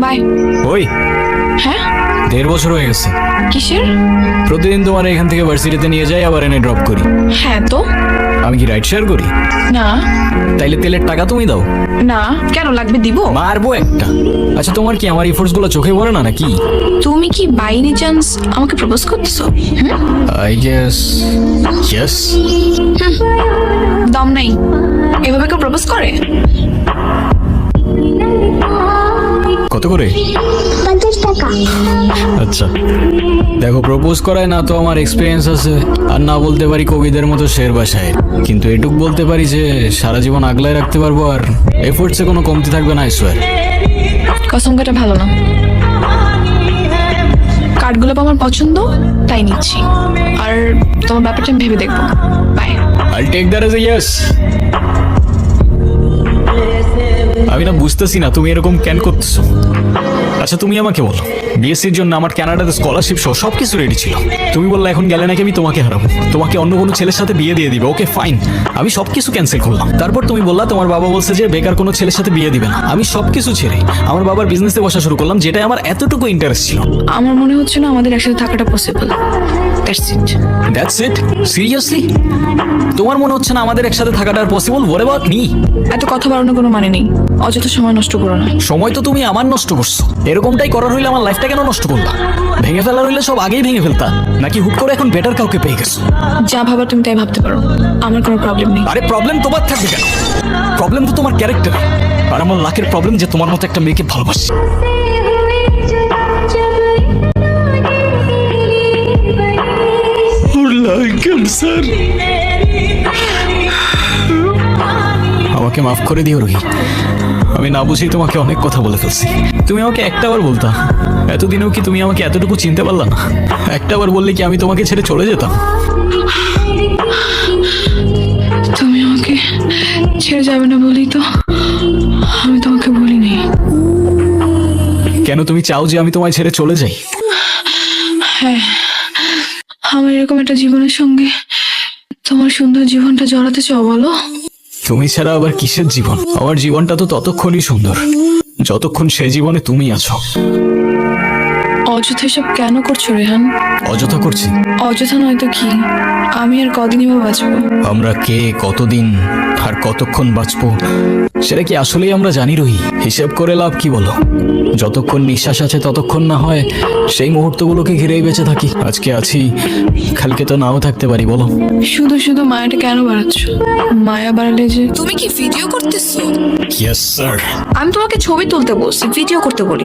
By. ওই। হ্যাঁ? দেড় বছর হয়ে গেছে। কিসের? প্রতিদিন তোমার এখান থেকে ভার্সিটিতে নিয়ে যাই আবার এনে ড্রপ করি। হ্যাঁ তো। আমি কি রাইড শেয়ার করি? না। তাইলে তেলের টাকা তুমি দাও। না। কেন লাগবে দিব? মারবো একটা। আচ্ছা তোমার কি আমার ইফোর্টসগুলো চোখে পড়ে না নাকি? তুমি কি বাইনি চান্স আমাকে প্রপোজ করতেছো? হুম? আই গেস ইয়েস দম নাই। এভাবে কেউ প্রপোজ করে? কত করে? পঞ্চাশ টাকা। আচ্ছা। দেখো প্রপোজ করায় না তো আমার এক্সপিরিয়েন্স আছে। আর না বলতে পারি কবিদের মতো শের বাসায়। কিন্তু এটুক বলতে পারি যে সারা জীবন আগলায় রাখতে পারব আর এফোর্টসে কোনো কমতি থাকবে না আইসোয়ার কসম কাটা ভালো না। কার্ডগুলো আমার পছন্দ তাই নিচ্ছি। আর তোমার ব্যাপারটা আমি ভেবে দেখব। By I take that as a yes আমি না বুঝতেছি না, তুমি এরকম কেন করতেছো? আচ্ছা তুমি আমাকে বলো বিএসসির জন্য আমার ক্যানাডাতে স্কলারশিপ সহ সব কিছু রেডি ছিল। তুমি বললে এখন গেলে নাকি আমি তোমাকে হারাবো। তোমাকে অন্য কোনো ছেলের সাথে বিয়ে দিয়ে দিবে ওকে ফাইন আমি সব কিছু ক্যান্সেল করলাম। তারপর তুমি বললা, তোমার বাবা বলছে যে বেকার কোনো ছেলের সাথে বিয়ে দিবে না। আমি সব কিছু ছেড়ে আমার বাবার বিজনেসে বসা শুরু করলাম যেটা আমার এতটুকু ইন্টারেস্ট ছিল। আমার মনে হচ্ছে না আমাদের একসাথে থাকাটা possible that's it that's it seriously তোমার মনে হচ্ছে না আমাদের একসাথে থাকাটা পসিবল ওয়াট অ্যাবাউট মি এত কথা বাড়ানোর কোনো মানে নেই। অযথা সময় নষ্ট করো না। সময় তো তুমি আমার নষ্ট করছ। এরকমটাই করার হইলে আমার লাইফটা কেন নষ্ট করলা? ভেঙে ফেলার হইলে সব আগেই ভেঙে ফেলতা। নাকি হুট করে এখন বেটার কাউকে পেয়ে গেছো? যা ভাবার তুমি তাই ভাবতে পারো। আমার কোনো প্রবলেম নেই। আরে প্রবলেম তোমার থাকবে কেন? প্রবলেম তো তোমার ক্যারেক্টার আর আমার লাখের প্রবলেম যে তোমার মতো একটা মেয়েকে ভালোবাসি। আমাকে মাফ করে দিও রোহি আমি না বুঝেই তোমাকে অনেক কথা বলে ফেলছি। তুমি আমাকে একটা বার বলতা। এতদিনেও কি তুমি আমাকে এতটুকু চিনতে পারলা না? একটা বার বললে কি আমি তোমাকে ছেড়ে চলে যেতাম? তুমি আমাকে ছেড়ে যাবে না বলেই তো আমি তোমাকে বলিনি। কেন তুমি চাও যে আমি তোমায় ছেড়ে চলে যাই? হ্যাঁ আমার এরকম একটা জীবনের সঙ্গে তোমার সুন্দর জীবনটা জড়াতে চাও বলো? তুমি ছাড়া আবার কিসের জীবন? আমার জীবনটা তো ততক্ষণই সুন্দর। যতক্ষণ সে জীবনে তুমি আছো। অযথা এসব কেন করছ রেহান? অযথা করছি। অযথা নয় তো কি? আমি আর কদিনই বা বাঁচবো? আমরা কে কতদিন আর কতক্ষণ বাঁচবো সেটা কি আসলেই আমরা জানি রহি? হিসেব করে লাভ কি বলো? যতক্ষণ নিঃশ্বাস আছে ততক্ষণ না হয় সেই মুহূর্তগুলোকে ঘিরেই বেঁচে থাকি। আজকে আছি কালকে তো নাও থাকতে পারি বলো। শুধু শুধু মায়াটা কেন বাড়াচ্ছ? মায়া বাড়ালে যে তুমি কি ভিডিও করতেছো? ইয়েস স্যার আমি তোমাকে ছবি তুলতে বলছি ভিডিও করতে বলি।